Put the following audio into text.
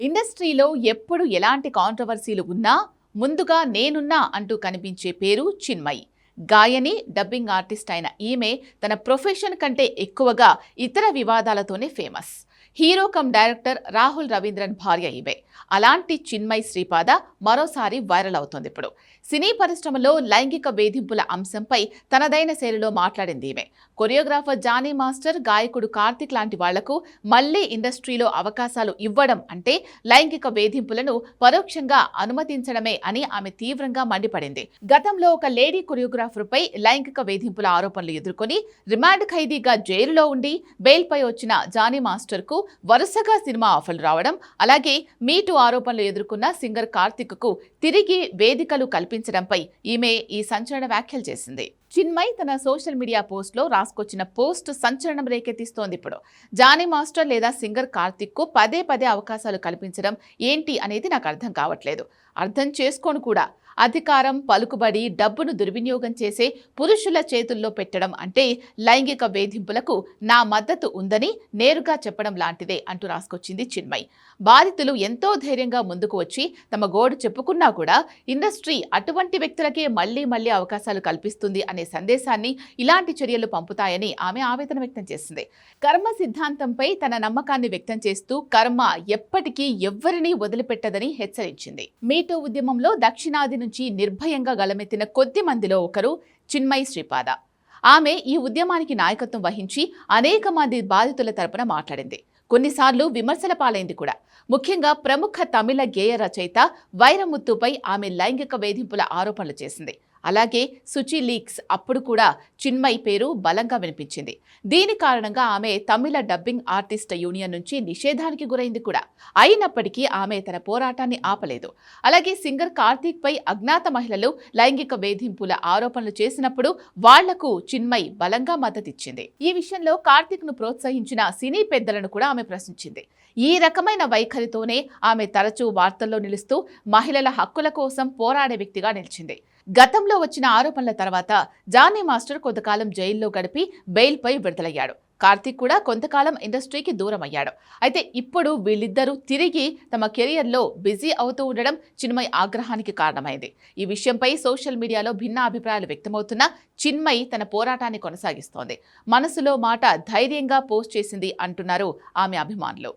ఇండస్ట్రీలో ఎప్పుడు ఎలాంటి కాంట్రవర్సీలు ఉన్నా ముందుగా నేనున్నా అంటూ కనిపించే పేరు చిన్మయి. గాయని డబ్బింగ్ ఆర్టిస్ట్ అయిన ఈమె తన ప్రొఫెషన్ కంటే ఎక్కువగా ఇతర వివాదాలతోనే famous. Hero cum director Rahul Ravindran భార్య ఈమె. అలాంటి చిన్మయ్ శ్రీపాద మరోసారి వైరల్ అవుతోంది ఇప్పుడు. సినీ పరిశ్రమలో లైంగిక వేధింపుల అంశంపై తనదైన శైలిలో మాట్లాడింది ఈమె. కొరియోగ్రాఫర్ జానీ మాస్టర్ గాయకుడు కార్తిక్ లాంటి వాళ్ళకు మళ్ళీ ఇండస్ట్రీలో అవకాశాలు ఇవ్వడం అంటే లైంగిక వేధింపులను పరోక్షంగా అనుమతించడమే అని ఆమె తీవ్రంగా మండిపడింది. గతంలో ఒక లేడీ కొరియోగ్రాఫర్పై లైంగిక వేధింపుల ఆరోపణలు ఎదుర్కొని రిమాండ్ ఖైదీగా జైలులో ఉండి బెయిల్పై వచ్చిన జానీ మాస్టర్కు వరుసగా సినిమా ఆఫర్లు రావడం అలాగే మీ ఆరోపణలు ఎదుర్కొన్న సింగర్ కార్తిక్కు తిరిగి వేదికలు కల్పించడంపై ఈమె ఈ సంచలన వ్యాఖ్యలు చేసింది. చిన్మయ్ తన సోషల్ మీడియా పోస్ట్లో రాసుకొచ్చిన పోస్ట్ సంచలనం రేకెత్తిస్తోంది ఇప్పుడు. జానీ మాస్టర్ లేదా సింగర్ కార్తిక్కు పదే పదే అవకాశాలు కల్పించడం ఏంటి అనేది నాకు అర్థం కావట్లేదు. అర్థం చేసుకోను కూడా. అధికారం పలుకుబడి డబ్బును దుర్వినియోగం చేసే పురుషుల చేతుల్లో పెట్టడం అంటే లైంగిక వేధింపులకు నా మద్దతు ఉందని నేరుగా చెప్పడం లాంటిదే అంటూ రాసుకొచ్చింది చిన్మయ్. బాధితులు ఎంతో ధైర్యంగా ముందుకు వచ్చి తమ గోడు చెప్పుకున్నా కూడా ఇండస్ట్రీ అటువంటి వ్యక్తులకే మళ్ళీ మళ్ళీ అవకాశాలు కల్పిస్తుంది అనే సందేశాన్ని ఇలాంటి చర్యలు పంపుతాయని ఆమె ఆవేదన వ్యక్తం చేసింది. కర్మ సిద్ధాంతంపై తన నమ్మకాన్ని వ్యక్తం చేస్తూ కర్మ ఎప్పటికీ ఎవ్వరినీ వదిలిపెట్టదని హెచ్చరించింది. మీటో ఉద్యమంలో దక్షిణాది నుంచి నిర్భయంగా గలమెత్తిన కొద్ది మందిలో ఒకరు చిన్మయి శ్రీపాద. ఆమె ఈ ఉద్యమానికి నాయకత్వం వహించి అనేక మంది బాధితుల తరపున మాట్లాడింది. కొన్నిసార్లు విమర్శల పాలైంది కూడా. ముఖ్యంగా ప్రముఖ తమిళ గేయ రచయిత వైరముత్తుపై ఆమె లైంగిక వేధింపుల ఆరోపణలు చేసింది. అలాగే సుచి లీక్స్ అప్పుడు కూడా చిన్మయ్ పేరు బలంగా వినిపించింది. దీని కారణంగా ఆమె తమిళ డబ్బింగ్ ఆర్టిస్ట్ యూనియన్ నుంచి నిషేధానికి గురైంది కూడా. అయినప్పటికీ ఆమె తన పోరాటాన్ని ఆపలేదు. అలాగే సింగర్ కార్తీక్ పై అజ్ఞాత మహిళలు లైంగిక వేధింపుల ఆరోపణలు చేసినప్పుడు వాళ్ళకు చిన్మయ్ బలంగా మద్దతిచ్చింది. ఈ విషయంలో కార్తీక్ను ప్రోత్సహించిన సినీ పెద్దలను కూడా ఆమె ప్రశ్నించింది. ఈ రకమైన వైఖరితోనే ఆమె తరచూ వార్తల్లో నిలుస్తూ మహిళల హక్కుల కోసం పోరాడే వ్యక్తిగా నిలిచింది. గతంలో వచ్చిన ఆరోపణల తర్వాత జానీ మాస్టర్ కొంతకాలం జైల్లో గడిపి బెయిల్పై విడుదలయ్యాడు. కార్తీక్ కూడా కొంతకాలం ఇండస్ట్రీకి దూరం అయ్యాడు అయితే ఇప్పుడు వీళ్ళిద్దరూ తిరిగి తమ కెరియర్లో బిజీ అవుతూ ఉండడం చిన్మయ్ ఆగ్రహానికి కారణమైంది. ఈ విషయంపై సోషల్ మీడియాలో భిన్న అభిప్రాయాలు వ్యక్తమవుతున్నా చిన్మయ్ తన పోరాటాన్ని కొనసాగిస్తోంది. మనసులో మాట ధైర్యంగా పోస్ట్ చేసింది అంటున్నారు ఆమె అభిమానులు.